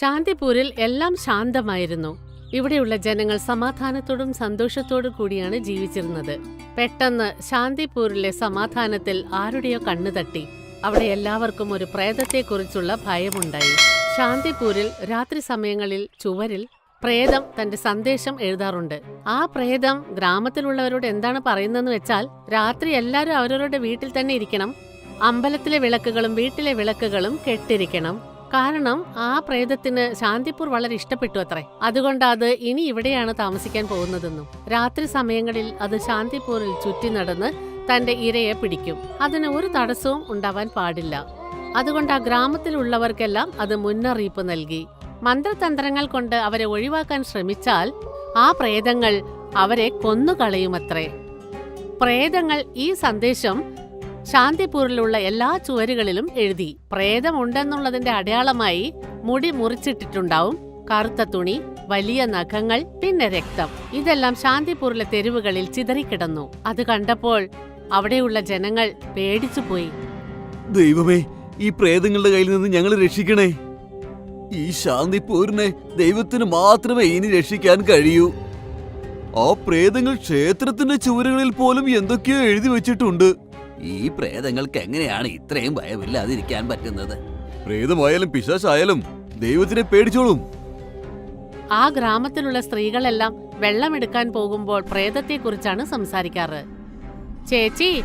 ശാന്തിപൂരിൽ എല്ലാം ശാന്തമായിരുന്നു. ഇവിടെയുള്ള ജനങ്ങൾ സമാധാനത്തോടും സന്തോഷത്തോടും കൂടിയാണ് ജീവിച്ചിരുന്നത്. പെട്ടെന്ന് ശാന്തിപൂരിലെ സമാധാനത്തിൽ ആരുടെയോ കണ്ണു തട്ടി. അവിടെ എല്ലാവർക്കും ഒരു പ്രേതത്തെക്കുറിച്ചുള്ള ഭയമുണ്ടായി. ശാന്തിപൂരിൽ രാത്രി സമയങ്ങളിൽ ചുവരിൽ പ്രേതം തന്റെ സന്ദേശം എഴുതാറുണ്ട്. ആ പ്രേതം ഗ്രാമത്തിലുള്ളവരോട് എന്താണ് പറയുന്നതെന്ന് വെച്ചാൽ രാത്രി എല്ലാവരും അവരവരുടെ വീട്ടിൽ തന്നെ ഇരിക്കണം. അമ്പലത്തിലെ വിളക്കുകളും വീട്ടിലെ വിളക്കുകളും കെട്ടിരിക്കണം. കാരണം ആ പ്രേതത്തിന് ശാന്തിപ്പൂർ വളരെ ഇഷ്ടപ്പെട്ടു അത്രേ. അതുകൊണ്ട് അത് ഇനി ഇവിടെയാണ് താമസിക്കാൻ പോകുന്നതെന്നും. രാത്രി സമയങ്ങളിൽ അത് ശാന്തിപ്പൂരിൽ ചുറ്റി നടന്ന് തന്റെ ഇരയെ പിടിക്കും. അതിന് ഒരു തടസ്സവും ഉണ്ടാവാൻ പാടില്ല. അതുകൊണ്ട് ആ ഗ്രാമത്തിലുള്ളവർക്കെല്ലാം അത് മുന്നറിയിപ്പ് നൽകി. മന്ത്രതന്ത്രങ്ങൾ കൊണ്ട് അവരെ ഒഴിവാക്കാൻ ശ്രമിച്ചാൽ ആ പ്രേതങ്ങൾ അവരെ കൊന്നുകളയുമത്രേ. പ്രേതങ്ങൾ ഈ സന്ദേശം ശാന്തിപൂരിലുള്ള എല്ലാ ചുവരുകളിലും എഴുതി പ്രേതമുണ്ടെന്നുള്ളതിന്റെ അടയാളമായി മുടി മുറിച്ചിട്ടിട്ടുണ്ടാവും. കറുത്ത തുണി വലിയ നഖങ്ങൾ പിന്നെ രക്തം. ഇതെല്ലാം ശാന്തിപൂരിലെ തെരുവുകളിൽ ചിതറിക്കിടന്നു. അത് കണ്ടപ്പോൾ അവിടെയുള്ള ജനങ്ങൾ പേടിച്ചുപോയി. ദൈവമേ ഈ പ്രേതങ്ങളുടെ കയ്യിൽ നിന്ന് ഞങ്ങൾ രക്ഷിക്കണേ. ഈ ശാന്തിപൂരിനെ ദൈവത്തിന് മാത്രമേ ഇനി രക്ഷിക്കാൻ കഴിയൂ. ആ പ്രേതങ്ങൾ ക്ഷേത്രത്തിന്റെ ചുവരുകളിൽ പോലും എന്തൊക്കെയോ എഴുതി വെച്ചിട്ടുണ്ട്. ഈ പ്രേതങ്ങൾക്ക് എങ്ങനെയാണ് ഇത്രയും ഭയമില്ലാതിരിക്കാൻ പറ്റുന്നത്? പ്രേതമായാലും പിശാശായാലും ദൈവത്തിനെ പേടിച്ചോളും. ആ ഗ്രാമത്തിലുള്ള സ്ത്രീകളെല്ലാം വെള്ളമെടുക്കാൻ പോകുമ്പോൾ പ്രേതത്തെക്കുറിച്ചാണ് സംസാരിക്കാറ്. ചേച്ചി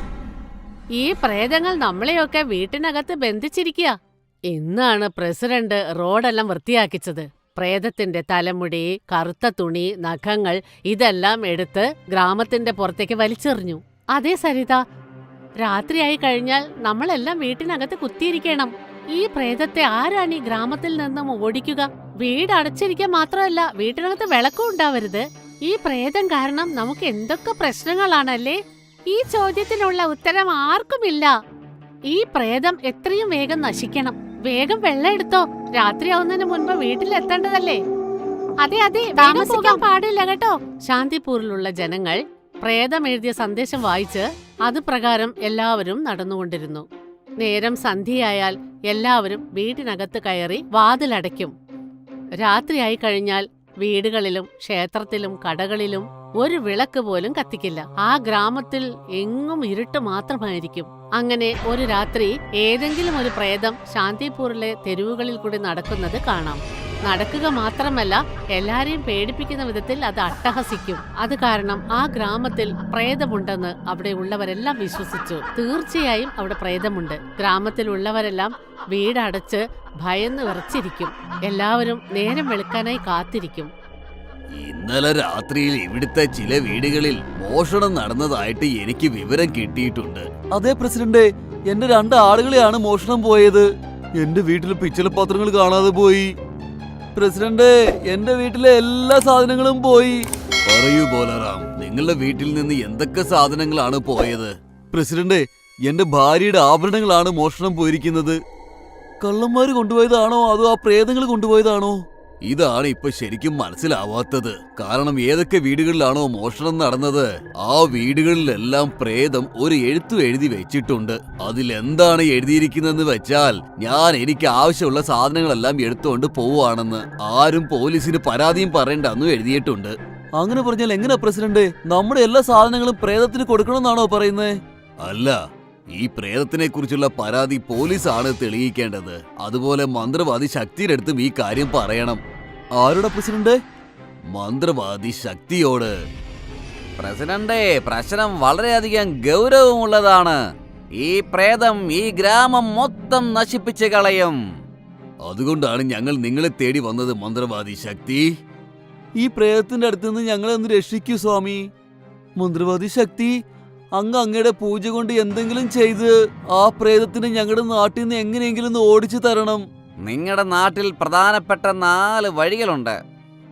ഈ പ്രേതങ്ങൾ നമ്മളെയൊക്കെ വീട്ടിനകത്ത് ബന്ധിച്ചിരിക്കുക ഇന്നാണ് പ്രസിഡന്റ് റോഡെല്ലാം വൃത്തിയാക്കിച്ചത്. പ്രേതത്തിന്റെ തലമുടി കറുത്ത തുണി നഖങ്ങൾ ഇതെല്ലാം എടുത്ത് ഗ്രാമത്തിന്റെ പുറത്തേക്ക് വലിച്ചെറിഞ്ഞു. അതേ സരിത രാത്രിയായി കഴിഞ്ഞാൽ നമ്മളെല്ലാം വീട്ടിനകത്ത് കുത്തിയിരിക്കണം. ഈ പ്രേതത്തെ ആരാണ് ഈ ഗ്രാമത്തിൽ നിന്നും ഓടിക്കുക? വീട് അടച്ചിരിക്കാൻ മാത്രമല്ല വീട്ടിനകത്ത് വിളക്കും ഉണ്ടാവരുത്. ഈ പ്രേതം കാരണം നമുക്ക് എന്തൊക്കെ പ്രശ്നങ്ങളാണല്ലേ? ഈ ചോദ്യത്തിനുള്ള ഉത്തരം ആർക്കുമില്ല. ഈ പ്രേതം എത്രയും വേഗം നശിക്കണം. വേഗം വെള്ളം എടുത്തോ. രാത്രിയാവുന്നതിന് മുൻപ് വീട്ടിലെത്തേണ്ടതല്ലേ അതെ അതെ താമസിക്കാൻ പാടില്ല കേട്ടോ. ശാന്തിപൂരിലുള്ള ജനങ്ങൾ പ്രേതം എഴുതിയ സന്ദേശം വായിച്ച് അത് പ്രകാരം എല്ലാവരും നടന്നുകൊണ്ടിരുന്നു. നേരം സന്ധ്യയായാൽ എല്ലാവരും വീട്ടിനകത്ത് കയറി വാതിലടയ്ക്കും. രാത്രിയായി കഴിഞ്ഞാൽ വീടുകളിലും ക്ഷേത്രത്തിലും കടകളിലും ഒരു വിളക്ക് പോലും കത്തിക്കില്ല. ആ ഗ്രാമത്തിൽ എങ്ങും ഇരുട്ട് മാത്രമായിരിക്കും. അങ്ങനെ ഒരു രാത്രി ഏതെങ്കിലും ഒരു പ്രേതം ശാന്തിപൂറിലെ തെരുവുകളിൽ കൂടി നടക്കുന്നത് കാണാം. നടക്കുക മാത്രമല്ല എല്ലാരെയും പേടിപ്പിക്കുന്ന വിധത്തിൽ അത് അട്ടഹസിക്കും. അത് കാരണം ആ ഗ്രാമത്തിൽ പ്രേതമുണ്ടെന്ന് അവിടെ ഉള്ളവരെല്ലാം വിശ്വസിച്ചു. തീർച്ചയായും അവിടെ പ്രേതമുണ്ട്. ഗ്രാമത്തിലുള്ളവരെല്ലാം വീടടച്ച് ഭയന്ന് വിറച്ചിരിക്കും. എല്ലാവരും നേരം വെളുക്കാനായി കാത്തിരിക്കും. ഇന്നലെ രാത്രിയിൽ ഇവിടുത്തെ ചില വീടുകളിൽ മോഷണം നടന്നതായിട്ട് എനിക്ക് വിവരം കിട്ടിയിട്ടുണ്ട്. അതെ പ്രസിഡന്റ് എന്റെ രണ്ട് ആളുകളെയാണ് മോഷണം പോയത്. എന്റെ വീട്ടിൽ പിച്ചള പാത്രങ്ങൾ കാണാതെ പോയി. പ്രസിഡന്റ് എന്റെ വീട്ടിലെ എല്ലാ സാധനങ്ങളും പോയി. പറയൂ ബോലറാം നിങ്ങളുടെ വീട്ടിൽ നിന്ന് എന്തൊക്കെ സാധനങ്ങളാണ് പോയത്? പ്രസിഡന്റ് എന്റെ ഭാര്യയുടെ ആഭരണങ്ങളാണ് മോഷണം പോയിരിക്കുന്നത്. കള്ളന്മാര് കൊണ്ടുപോയതാണോ അതോ ആ പ്രേതങ്ങൾ കൊണ്ടുപോയതാണോ? ഇതാണ് ഇപ്പൊ ശരിക്കും മനസ്സിലാവാത്തത്. കാരണം ഏതൊക്കെ വീടുകളിലാണോ മോഷണം നടന്നത് ആ വീടുകളിലെല്ലാം പ്രേതം ഒരു എഴുത്തു എഴുതി വെച്ചിട്ടുണ്ട്. അതിലെന്താണ് എഴുതിയിരിക്കുന്നതെന്ന് വെച്ചാൽ ഞാൻ എനിക്ക് ആവശ്യമുള്ള സാധനങ്ങളെല്ലാം എടുത്തുകൊണ്ട് പോവുകയാണെന്ന് ആരും പോലീസിന് പരാതിയും പറയണ്ടെന്നും എഴുതിയിട്ടുണ്ട്. അങ്ങനെ പറഞ്ഞാൽ എങ്ങനെ പ്രസിഡന്റ്? നമ്മുടെ എല്ലാ സാധനങ്ങളും പ്രേതത്തിന് കൊടുക്കണമെന്നാണോ പറയുന്നത് അല്ല ഈ പ്രേതത്തിനെ കുറിച്ചുള്ള പരാതി പോലീസാണ് തെളിയിക്കേണ്ടത്. അതുപോലെ മന്ത്രവാദി ശക്തിയുടെ അടുത്തും ഈ കാര്യം പറയണം. ആരുടെ പ്രസിഡന്റ്? മന്ത്രവാദി ശക്തിയോട്. പ്രസിഡന്റെ പ്രശ്നം വളരെയധികം ഗൗരവമുള്ളതാണ്. ഈ പ്രേതം ഈ ഗ്രാമം മൊത്തം നശിപ്പിച്ച് കളയും. അതുകൊണ്ടാണ് ഞങ്ങൾ നിങ്ങളെ തേടി വന്നത് മന്ത്രവാദി ശക്തി. ഈ പ്രേതത്തിന്റെ അടുത്ത് നിന്ന് ഞങ്ങളെ ഒന്ന് രക്ഷിക്കൂ സ്വാമി. മന്ത്രവാദി ശക്തി അങ്ങ് അങ്ങയുടെ പൂജ കൊണ്ട് എന്തെങ്കിലും ചെയ്ത് ആ പ്രേതത്തിന് ഞങ്ങളുടെ നാട്ടിൽ നിന്ന് എങ്ങനെയെങ്കിലും ഒന്ന് ഓടിച്ചു തരണം. നിങ്ങളുടെ നാട്ടിൽ പ്രധാനപ്പെട്ട നാല് വഴികളുണ്ട്.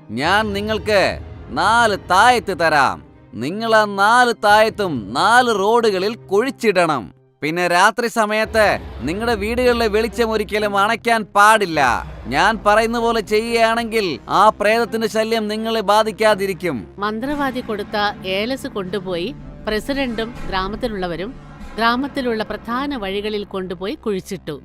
ഞാൻ നിങ്ങൾക്ക് നാല് തായത്ത് തരാം. നിങ്ങൾ ആ നാല് തായത്തും നാല് റോഡുകളിൽ കുഴിച്ചിടണം. പിന്നെ രാത്രി സമയത്ത് നിങ്ങളുടെ വീടുകളിലെ വെളിച്ചം ഒരിക്കലും അണയ്ക്കാൻ പാടില്ല. ഞാൻ പറയുന്ന പോലെ ചെയ്യുകയാണെങ്കിൽ ആ പ്രേതത്തിന്റെ ശല്യം നിങ്ങളെ ബാധിക്കാതിരിക്കും. മന്ത്രവാദി കൊടുത്ത ഏലസ് കൊണ്ടുപോയി പ്രസിഡന്റും ഗ്രാമത്തിലുള്ളവരും ഗ്രാമത്തിലുള്ള പ്രധാന വഴികളിൽ കൊണ്ടുപോയി കുഴിച്ചിട്ടു.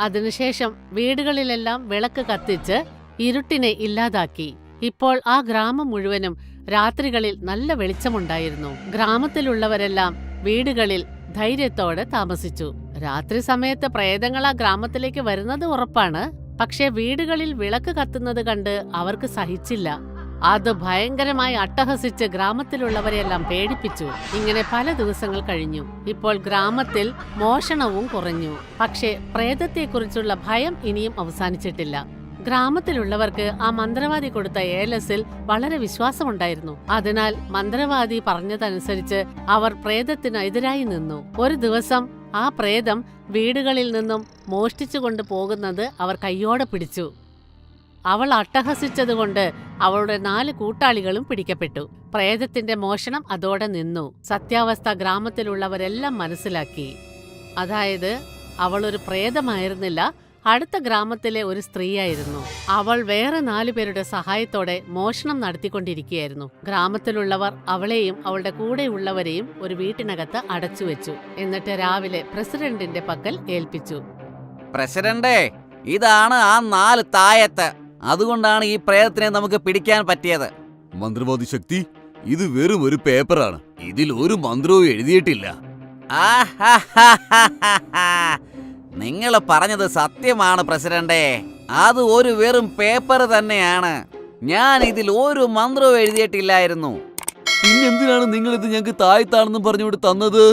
അതിനുശേഷം വീടുകളിലെല്ലാം വിളക്ക് കത്തിച്ച് ഇരുട്ടിനെ ഇല്ലാതാക്കി. ഇപ്പോൾ ആ ഗ്രാമം മുഴുവനും രാത്രികളിൽ നല്ല വെളിച്ചമുണ്ടായിരുന്നു. ഗ്രാമത്തിലുള്ളവരെല്ലാം വീടുകളിൽ ധൈര്യത്തോടെ താമസിച്ചു. രാത്രി സമയത്ത് പ്രേതങ്ങൾ ആ ഗ്രാമത്തിലേക്ക് വരുന്നത് ഉറപ്പാണ്. പക്ഷേ വീടുകളിൽ വിളക്ക് കത്തുന്നത് കണ്ട് അവർക്ക് സഹിച്ചില്ല. അത് ഭയങ്കരമായി അട്ടഹസിച്ച് ഗ്രാമത്തിലുള്ളവരെയെല്ലാം പേടിപ്പിച്ചു. ഇങ്ങനെ പല ദിവസങ്ങൾ കഴിഞ്ഞു. ഇപ്പോൾ ഗ്രാമത്തിൽ മോഷണവും കുറഞ്ഞു. പക്ഷേ പ്രേതത്തെക്കുറിച്ചുള്ള ഭയം ഇനിയും അവസാനിച്ചിട്ടില്ല. ഗ്രാമത്തിലുള്ളവർക്ക് ആ മന്ത്രവാദി കൊടുത്ത ഏലസിൽ വളരെ വിശ്വാസമുണ്ടായിരുന്നു. അതിനാൽ മന്ത്രവാദി പറഞ്ഞതനുസരിച്ച് അവർ പ്രേതത്തിനെതിരായി നിന്നു. ഒരു ദിവസം ആ പ്രേതം വീടുകളിൽ നിന്നും മോഷ്ടിച്ചുകൊണ്ട് പോകുന്നത് അവർ കയ്യോടെ പിടിച്ചു. അവൾ അട്ടഹസിച്ചതുകൊണ്ട് അവളുടെ നാല് കൂട്ടാളികളും പിടിക്കപ്പെട്ടു. പ്രേതത്തിന്റെ മോഷണം അതോടെ നിന്നു. സത്യാവസ്ഥ ഗ്രാമത്തിലുള്ളവരെല്ലാം മനസ്സിലാക്കി. അതായത് അവൾ ഒരു പ്രേതമായിരുന്നില്ല അടുത്ത ഗ്രാമത്തിലെ ഒരു സ്ത്രീയായിരുന്നു. അവൾ വേറെ നാലു പേരുടെ സഹായത്തോടെ മോഷണം നടത്തിക്കൊണ്ടിരിക്കുകയായിരുന്നു. ഗ്രാമത്തിലുള്ളവർ അവളെയും അവളുടെ കൂടെയുള്ളവരെയും ഒരു വീട്ടിനകത്ത് അടച്ചു വെച്ചു എന്നിട്ട് രാവിലെ പ്രസിഡന്റിന്റെ പക്കൽ ഏൽപ്പിച്ചു. പ്രസിഡന്റേ ഇതാണ് ആ നാല് തായത്ത്. അതുകൊണ്ടാണ് ഈ പ്രേതത്തിനെ നമുക്ക് പിടിക്കാൻ പറ്റിയത്. മന്ത്രവാദി ശക്തി ഇത് വെറും ഒരു പേപ്പറാണ്. ഇതിൽ ഒരു മന്ത്രവും എഴുതിയിട്ടില്ല. നിങ്ങൾ പറഞ്ഞത് സത്യമാണ് പ്രസിഡന്റേ അത് ഒരു വെറും പേപ്പർ തന്നെയാണ്. ഞാൻ ഇതിൽ ഒരു മന്ത്രവും എഴുതിയിട്ടില്ലായിരുന്നു. പിന്നെന്തിനാണ് നിങ്ങൾ ഇത് ഞങ്ങൾക്ക് താഴ്ത്താണെന്നും പറഞ്ഞുകൊണ്ട് തന്നത്?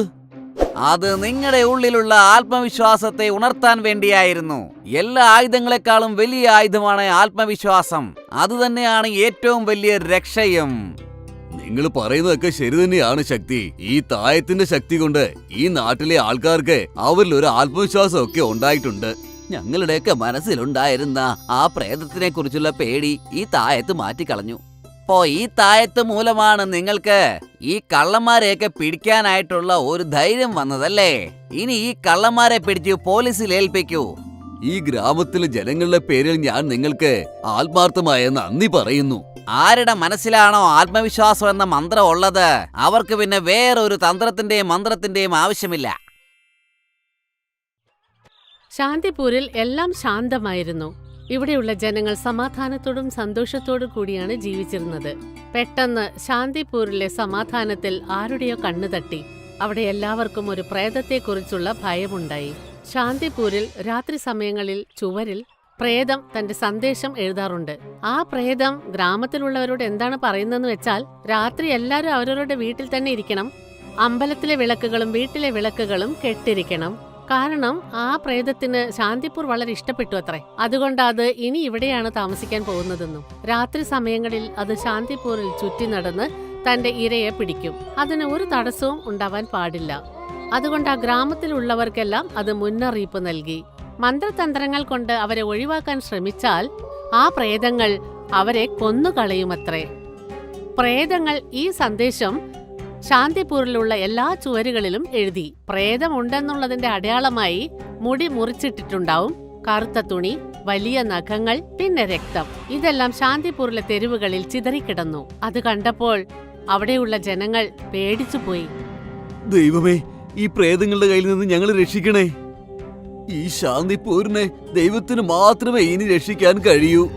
അത് നിങ്ങളുടെ ഉള്ളിലുള്ള ആത്മവിശ്വാസത്തെ ഉണർത്താൻ വേണ്ടിയായിരുന്നു. എല്ലാ ആയുധങ്ങളെക്കാളും വലിയ ആയുധമാണ് ആത്മവിശ്വാസം. അതുതന്നെയാണ് ഏറ്റവും വലിയ രക്ഷയും. നിങ്ങൾ പറയുന്നതൊക്കെ ശരി തന്നെയാണ് ശക്തി. ഈ തായത്തിന്റെ ശക്തി കൊണ്ട് ഈ നാട്ടിലെ ആൾക്കാർക്ക് അവരിൽ ഒരു ആത്മവിശ്വാസം ഒക്കെ ഉണ്ടായിട്ടുണ്ട്. ഞങ്ങളുടെയൊക്കെ മനസ്സിലുണ്ടായിരുന്ന ആ പ്രേതത്തിനെ കുറിച്ചുള്ള പേടി ഈ തായത്ത് മാറ്റിക്കളഞ്ഞു. അപ്പോ ഈ തായത്ത് മൂലമാണ് നിങ്ങൾക്ക് ഈ കള്ളന്മാരെയൊക്കെ പിടിക്കാനായിട്ടുള്ള ഒരു ധൈര്യം വന്നതല്ലേ? ഇനി ഈ കള്ളന്മാരെ പിടിച്ച് പോലീസിൽ ഏൽപ്പിക്കൂ. ഈ ഗ്രാമത്തിലെ ജനങ്ങളുടെ പേരിൽ ഞാൻ നിങ്ങൾക്ക് ആത്മാർത്ഥമായ നന്ദി പറയുന്നു. ആരുടെ മനസ്സിലാണോ ആത്മവിശ്വാസം എന്ന മന്ത്രം ഉള്ളത് അവർക്ക് പിന്നെ വേറൊരു തന്ത്രത്തിന്റെയും മന്ത്രത്തിന്റെയും ആവശ്യമില്ല. ശാന്തിപൂരിൽ എല്ലാം ശാന്തമായിരുന്നു. ഇവിടെയുള്ള ജനങ്ങൾ സമാധാനത്തോടും സന്തോഷത്തോടും കൂടിയാണ് ജീവിച്ചിരുന്നത്. പെട്ടെന്ന് ശാന്തിപൂരിലെ സമാധാനത്തിൽ ആരുടെയോ കണ്ണു തട്ടി. അവിടെ എല്ലാവർക്കും ഒരു പ്രേതത്തെക്കുറിച്ചുള്ള ഭയമുണ്ടായി. ശാന്തിപൂരിൽ രാത്രി സമയങ്ങളിൽ ചുവരിൽ പ്രേതം തന്റെ സന്ദേശം എഴുതാറുണ്ട്. ആ പ്രേതം ഗ്രാമത്തിലുള്ളവരോട് എന്താണ് പറയുന്നതെന്ന് വെച്ചാൽ രാത്രി എല്ലാവരും അവരവരുടെ വീട്ടിൽ തന്നെ ഇരിക്കണം. അമ്പലത്തിലെ വിളക്കുകളും വീട്ടിലെ വിളക്കുകളും കെട്ടിരിക്കണം. കാരണം ആ പ്രേതത്തിന് ശാന്തിപ്പൂർ വളരെ ഇഷ്ടപ്പെട്ടു അത്രേ. അതുകൊണ്ട് അത് ഇനി ഇവിടെയാണ് താമസിക്കാൻ പോകുന്നതെന്നും. രാത്രി സമയങ്ങളിൽ അത് ശാന്തിപ്പൂരിൽ ചുറ്റി നടന്ന് തന്റെ ഇരയെ പിടിക്കും. അതിന് ഒരു തടസ്സവും ഉണ്ടാവാൻ പാടില്ല. അതുകൊണ്ട് ആ ഗ്രാമത്തിലുള്ളവർക്കെല്ലാം അത് മുന്നറിയിപ്പ് നൽകി. മന്ത്രതന്ത്രങ്ങൾ കൊണ്ട് അവരെ ഒഴിവാക്കാൻ ശ്രമിച്ചാൽ ആ പ്രേതങ്ങൾ അവരെ കൊന്നുകളയുമത്രേ പ്രേതങ്ങൾ ഈ സന്ദേശം ശാന്തിപൂരിലുള്ള എല്ലാ ചുവരുകളിലും എഴുതി പ്രേതമുണ്ടെന്നുള്ളതിന്റെ അടയാളമായി മുടി മുറിച്ചിട്ടിട്ടുണ്ടാവും. കറുത്ത തുണി വലിയ നഖങ്ങൾ പിന്നെ രക്തം. ഇതെല്ലാം ശാന്തിപൂരിലെ തെരുവുകളിൽ ചിതറിക്കിടന്നു. അത് കണ്ടപ്പോൾ അവിടെയുള്ള ജനങ്ങൾ പേടിച്ചുപോയി. ദൈവമേ ഈ പ്രേതങ്ങളുടെ കയ്യിൽ നിന്ന് ഞങ്ങൾ രക്ഷിക്കണേ. ഈ ശാന്തിപൂരിനെ ദൈവത്തിന് മാത്രമേ ഇനി രക്ഷിക്കാൻ കഴിയൂ.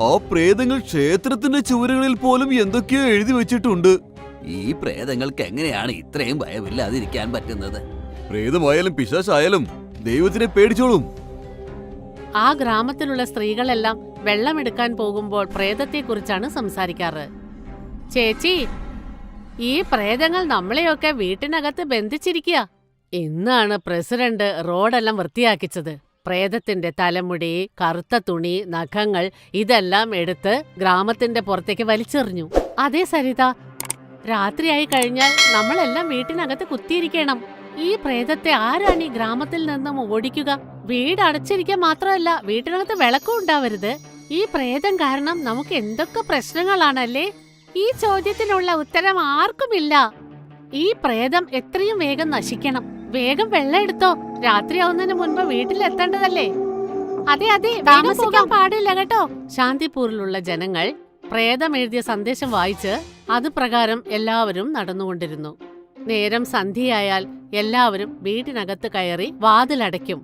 ആ പ്രേതങ്ങൾ ക്ഷേത്രത്തിന്റെ ചുവരുകളിൽ പോലും എന്തൊക്കെയോ എഴുതി വെച്ചിട്ടുണ്ട്. ഈ പ്രേതങ്ങൾക്ക് എങ്ങനെയാണ് ഇത്രയും ഭയമില്ലാതിരിക്കാൻ പറ്റുന്നത്? പ്രേതമായാലും പിശാശായാലും ദൈവത്തിനെ പേടിച്ചോളും. ആ ഗ്രാമത്തിലുള്ള സ്ത്രീകളെല്ലാം വെള്ളമെടുക്കാൻ പോകുമ്പോൾ പ്രേതത്തെക്കുറിച്ചാണ് സംസാരിക്കാറ്. ചേച്ചി ഈ പ്രേതങ്ങൾ നമ്മളെയൊക്കെ വീട്ടിനകത്ത് ബന്ധിച്ചിരിക്കുക ഇന്നാണ് പ്രസിഡന്റ് റോഡെല്ലാം വൃത്തിയാക്കിച്ചത്. പ്രേതത്തിന്റെ തലമുടി കറുത്ത തുണി നഖങ്ങൾ ഇതെല്ലാം എടുത്ത് ഗ്രാമത്തിന്റെ പുറത്തേക്ക് വലിച്ചെറിഞ്ഞു. അതേ സരിത രാത്രിയായി കഴിഞ്ഞാൽ നമ്മളെല്ലാം വീട്ടിനകത്ത് കുത്തിയിരിക്കണം. ഈ പ്രേതത്തെ ആരാണ് ഈ ഗ്രാമത്തിൽ നിന്നും ഓടിക്കുക? വീട് അടച്ചിരിക്കാൻ മാത്രമല്ല വീട്ടിനകത്ത് വിളക്കും ഉണ്ടാവരുത്. ഈ പ്രേതം കാരണം നമുക്ക് എന്തൊക്കെ പ്രശ്നങ്ങളാണല്ലേ? ഈ ചോദ്യത്തിനുള്ള ഉത്തരം ആർക്കുമില്ല. ഈ പ്രേതം എത്രയും വേഗം നശിക്കണം. വേഗം വെള്ളം എടുത്തോ. രാത്രിയാവുന്നതിന് മുൻപ് വീട്ടിലെത്തേണ്ടതല്ലേ അതെ അതെ താമസിക്കാൻ പാടില്ല കേട്ടോ. ശാന്തിപൂരിലുള്ള ജനങ്ങൾ പ്രേതം എഴുതിയ സന്ദേശം വായിച്ച് അത് പ്രകാരം എല്ലാവരും നടന്നുകൊണ്ടിരുന്നു. നേരം സന്ധ്യയായാൽ എല്ലാവരും വീട്ടിനകത്ത് കയറി വാതിലടയ്ക്കും.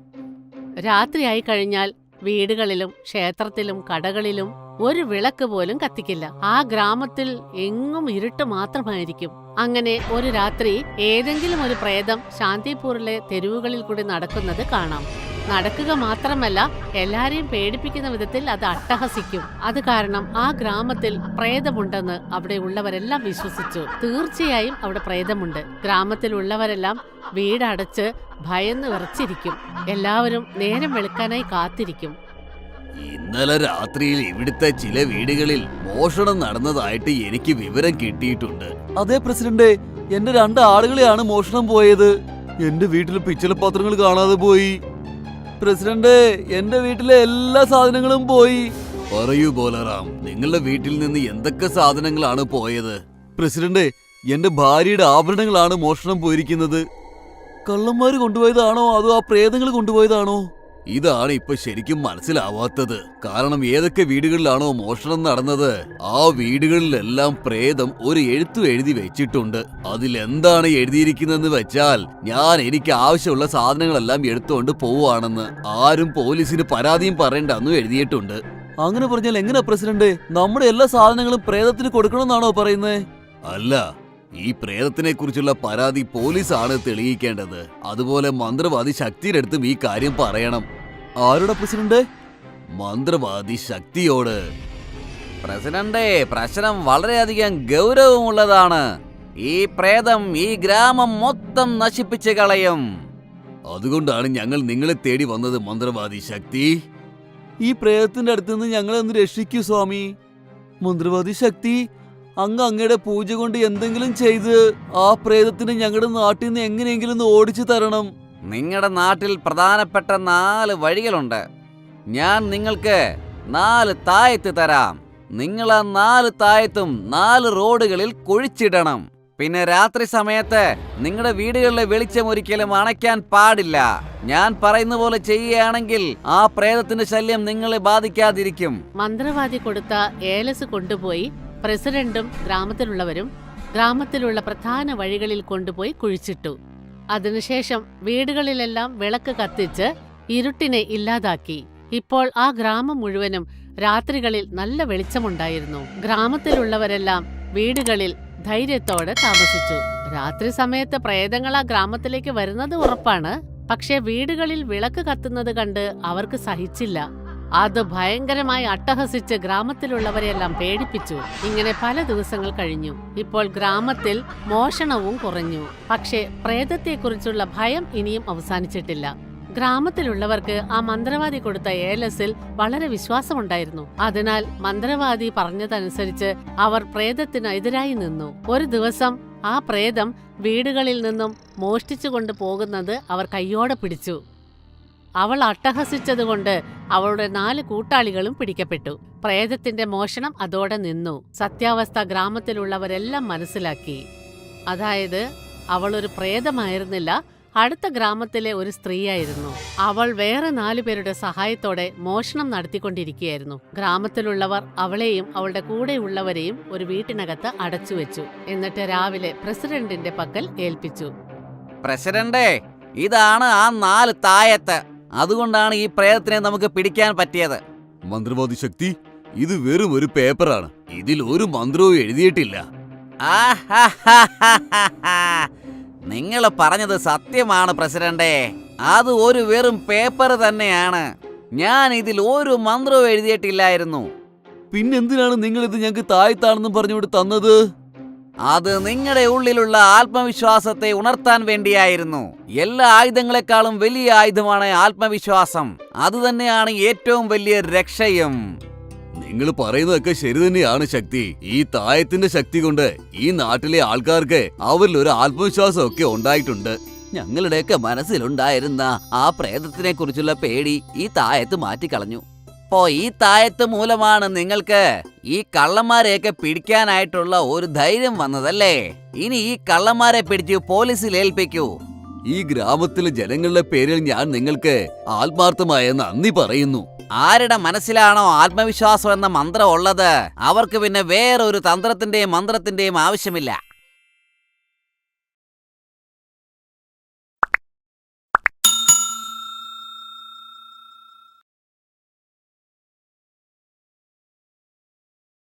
രാത്രിയായി കഴിഞ്ഞാൽ വീടുകളിലും ക്ഷേത്രത്തിലും കടകളിലും ഒരു വിളക്ക് പോലും കത്തിക്കില്ല. ആ ഗ്രാമത്തിൽ എങ്ങും ഇരുട്ട് മാത്രമായിരിക്കും. അങ്ങനെ ഒരു രാത്രി ഏതെങ്കിലും ഒരു പ്രേതം ശാന്തിപൂറിലെ തെരുവുകളിൽ കൂടി നടക്കുന്നത് കാണാം. നടക്കുക മാത്രമല്ല എല്ലാരെയും പേടിപ്പിക്കുന്ന വിധത്തിൽ അത് അട്ടഹസിക്കും. അത് കാരണം ആ ഗ്രാമത്തിൽ പ്രേതമുണ്ടെന്ന് അവിടെ ഉള്ളവരെല്ലാം വിശ്വസിച്ചു. തീർച്ചയായും അവിടെ പ്രേതമുണ്ട്. ഗ്രാമത്തിലുള്ളവരെല്ലാം വീടടച്ച് ഭയന്ന് വിറച്ചിരിക്കും. എല്ലാവരും നേരം വെളുക്കാനായി കാത്തിരിക്കും. ഇന്നലെ രാത്രിയിൽ ഇവിടുത്തെ ചില വീടുകളിൽ മോഷണം നടന്നതായിട്ട് എനിക്ക് വിവരം കിട്ടിയിട്ടുണ്ട്. അതെ പ്രസിഡന്റ് എന്റെ രണ്ട് ആളുകളെയാണ് മോഷണം പോയത്. എന്റെ വീട്ടിൽ പിച്ചള പാത്രങ്ങൾ കാണാതെ പോയി. പ്രസിഡന്റ് എന്റെ വീട്ടിലെ എല്ലാ സാധനങ്ങളും പോയി. പറയൂ ബോലറാം നിങ്ങളുടെ വീട്ടിൽ നിന്ന് എന്തൊക്കെ സാധനങ്ങളാണ് പോയത്? പ്രസിഡന്റ് എന്റെ ഭാര്യയുടെ ആഭരണങ്ങളാണ് മോഷണം പോയിരിക്കുന്നത്. കള്ളന്മാര് കൊണ്ടുപോയതാണോ അതോ ആ പ്രേതങ്ങൾ കൊണ്ടുപോയതാണോ? ഇതാണ് ഇപ്പൊ ശരിക്കും മനസ്സിലാവാത്തത്. കാരണം ഏതൊക്കെ വീടുകളിലാണോ മോഷണം നടന്നത് ആ വീടുകളിലെല്ലാം പ്രേതം ഒരു എഴുത്തു എഴുതി വെച്ചിട്ടുണ്ട്. അതിൽ എന്താണ് എഴുതിയിരിക്കുന്നതെന്ന് വെച്ചാൽ ഞാൻ എനിക്ക് ആവശ്യമുള്ള സാധനങ്ങളെല്ലാം എടുത്തുകൊണ്ട് പോവുകയാണെന്ന് ആരും പോലീസിന് പരാതിയും പറയണ്ടെന്നും എഴുതിയിട്ടുണ്ട്. അങ്ങനെ പറഞ്ഞാൽ എങ്ങനെ പ്രസിഡന്റ്? നമ്മുടെ എല്ലാ സാധനങ്ങളും പ്രേതത്തിന് കൊടുക്കണമെന്നാണോ പറയുന്നത് അല്ല ഈ പ്രേതത്തിനെ കുറിച്ചുള്ള പരാതി പോലീസാണ് തെളിയിക്കേണ്ടത്. അതുപോലെ മന്ത്രവാദി ശക്തിയുടെ അടുത്തും ഈ കാര്യം പറയണം. ആരുടെ പ്രസിഡന്റ്? മന്ത്രവാദി ശക്തിയോട്. പ്രസിഡന്റെ പ്രശ്നം വളരെയധികം ഗൗരവമുള്ളതാണ്. ഈ പ്രേതം ഈ ഗ്രാമം മൊത്തം നശിപ്പിച്ച് കളയും. അതുകൊണ്ടാണ് ഞങ്ങൾ നിങ്ങളെ തേടി വന്നത് മന്ത്രവാദി ശക്തി. ഈ പ്രേതത്തിന്റെ അടുത്തുനിന്ന് ഞങ്ങളെ ഒന്ന് രക്ഷിക്കൂ സ്വാമി. മന്ത്രവാദി ശക്തി അങ്ങ് അങ്ങയുടെ പൂജ കൊണ്ട് എന്തെങ്കിലും ചെയ്ത് ആ പ്രേതത്തിന് ഞങ്ങളുടെ നാട്ടിൽ നിന്ന് എങ്ങനെയെങ്കിലും ഒന്ന് ഓടിച്ചു തരണം. നിങ്ങളുടെ നാട്ടിൽ പ്രധാനപ്പെട്ട നാല് വഴികളുണ്ട്. ഞാൻ നിങ്ങൾക്ക് നാല് തായത്ത് തരാം. നിങ്ങൾ ആ നാല് തായത്തും നാല് റോഡുകളിൽ കുഴിച്ചിടണം. പിന്നെ രാത്രി സമയത്ത് നിങ്ങളുടെ വീടുകളിലെ വെളിച്ചം ഒരിക്കലും അണയ്ക്കാൻ പാടില്ല. ഞാൻ പറയുന്ന പോലെ ചെയ്യുകയാണെങ്കിൽ ആ പ്രേതത്തിന്റെ ശല്യം നിങ്ങളെ ബാധിക്കാതിരിക്കും. മന്ത്രവാദി കൊടുത്ത ഏലസ് കൊണ്ടുപോയി പ്രസിഡന്റും ഗ്രാമത്തിലുള്ളവരും ഗ്രാമത്തിലുള്ള പ്രധാന വഴികളിൽ കൊണ്ടുപോയി കുഴിച്ചിട്ടു. അതിനുശേഷം വീടുകളിലെല്ലാം വിളക്ക് കത്തിച്ച് ഇരുട്ടിനെ ഇല്ലാതാക്കി. ഇപ്പോൾ ആ ഗ്രാമം മുഴുവനും രാത്രികളിൽ നല്ല വെളിച്ചമുണ്ടായിരുന്നു. ഗ്രാമത്തിലുള്ളവരെല്ലാം വീടുകളിൽ ധൈര്യത്തോടെ താമസിച്ചു. രാത്രി സമയത്ത് പ്രേതങ്ങൾ ആ ഗ്രാമത്തിലേക്ക് വരുന്നത് ഉറപ്പാണ്. പക്ഷേ വീടുകളിൽ വിളക്ക് കത്തുന്നത് കണ്ട് അവർക്ക് സഹിച്ചില്ല. അത് ഭയങ്കരമായി അട്ടഹസിച്ച് ഗ്രാമത്തിലുള്ളവരെയെല്ലാം പേടിപ്പിച്ചു. ഇങ്ങനെ പല ദിവസങ്ങൾ കഴിഞ്ഞു. ഇപ്പോൾ ഗ്രാമത്തിൽ മോഷണവും കുറഞ്ഞു. പക്ഷേ പ്രേതത്തെക്കുറിച്ചുള്ള ഭയം ഇനിയും അവസാനിച്ചിട്ടില്ല. ഗ്രാമത്തിലുള്ളവർക്ക് ആ മന്ത്രവാദി കൊടുത്ത ഏലസിൽ വളരെ വിശ്വാസമുണ്ടായിരുന്നു. അതിനാൽ മന്ത്രവാദി പറഞ്ഞതനുസരിച്ച് അവർ പ്രേതത്തിനെതിരായി നിന്നു. ഒരു ദിവസം ആ പ്രേതം വീടുകളിൽ നിന്നും മോഷ്ടിച്ചു കൊണ്ടു പോകുന്നത് അവർ കയ്യോടെ പിടിച്ചു. അവൾ അട്ടഹസിച്ചതുകൊണ്ട് അവളുടെ നാല് കൂട്ടാളികളും പിടിക്കപ്പെട്ടു. പ്രേതത്തിന്റെ മോഷണം അതോടെ നിന്നു. സത്യാവസ്ഥ ഗ്രാമത്തിലുള്ളവരെല്ലാം മനസ്സിലാക്കി. അതായത് അവൾ ഒരു പ്രേതമായിരുന്നില്ല അടുത്ത ഗ്രാമത്തിലെ ഒരു സ്ത്രീയായിരുന്നു. അവൾ വേറെ നാലു പേരുടെ സഹായത്തോടെ മോഷണം നടത്തിക്കൊണ്ടിരിക്കുകയായിരുന്നു. ഗ്രാമത്തിലുള്ളവർ അവളെയും അവളുടെ കൂടെയുള്ളവരെയും ഒരു വീട്ടിനകത്ത് അടച്ചു വെച്ചു എന്നിട്ട് രാവിലെ പ്രസിഡന്റിന്റെ പക്കൽ ഏൽപ്പിച്ചു. പ്രസിഡന്റേ ഇതാണ് ആ നാല് തായത്ത്. അതുകൊണ്ടാണ് ഈ പ്രേതത്തിനെ നമുക്ക് പിടിക്കാൻ പറ്റിയത്. മന്ത്രവാദി ശക്തി ഇത് വെറും ഒരു പേപ്പറാണ്. ഇതിൽ ഒരു മന്ത്രവും എഴുതിയിട്ടില്ല. നിങ്ങൾ പറഞ്ഞത് സത്യമാണ് പ്രസിഡന്റേ അത് ഒരു വെറും പേപ്പർ തന്നെയാണ്. ഞാൻ ഇതിൽ ഒരു മന്ത്രവും എഴുതിയിട്ടില്ലായിരുന്നു. പിന്നെന്തിനാണ് നിങ്ങൾ ഇത് ഞങ്ങൾക്ക് താഴ്ത്താണെന്നും പറഞ്ഞുകൊണ്ട് തന്നത്? അത് നിങ്ങളുടെ ഉള്ളിലുള്ള ആത്മവിശ്വാസത്തെ ഉണർത്താൻ വേണ്ടിയായിരുന്നു. എല്ലാ ആയുധങ്ങളെക്കാളും വലിയ ആയുധമാണ് ആത്മവിശ്വാസം. അതുതന്നെയാണ് ഏറ്റവും വലിയ രക്ഷയും. നിങ്ങൾ പറയുന്നതൊക്കെ ശരി തന്നെയാണ് ശക്തി. ഈ തായത്തിന്റെ ശക്തി കൊണ്ട് ഈ നാട്ടിലെ ആൾക്കാർക്ക് അവരിൽ ഒരു ആത്മവിശ്വാസം ഒക്കെ ഉണ്ടായിട്ടുണ്ട്. ഞങ്ങളുടെയൊക്കെ മനസ്സിലുണ്ടായിരുന്ന ആ പ്രേതത്തിനെ കുറിച്ചുള്ള പേടി ഈ തായത്ത് മാറ്റിക്കളഞ്ഞു. അപ്പോ ഈ തായത്ത് മൂലമാണ് നിങ്ങൾക്ക് ഈ കള്ളന്മാരെയൊക്കെ പിടിക്കാനായിട്ടുള്ള ഒരു ധൈര്യം വന്നതല്ലേ? ഇനി ഈ കള്ളന്മാരെ പിടിച്ച് പോലീസിൽ ഏൽപ്പിക്കൂ. ഈ ഗ്രാമത്തിലെ ജനങ്ങളുടെ പേരിൽ ഞാൻ നിങ്ങൾക്ക് ആത്മാർത്ഥമായ നന്ദി പറയുന്നു. ആരുടെ മനസ്സിലാണോ ആത്മവിശ്വാസം എന്ന മന്ത്രം ഉള്ളത് അവർക്ക് പിന്നെ വേറൊരു തന്ത്രത്തിന്റെയും മന്ത്രത്തിന്റെയും ആവശ്യമില്ല.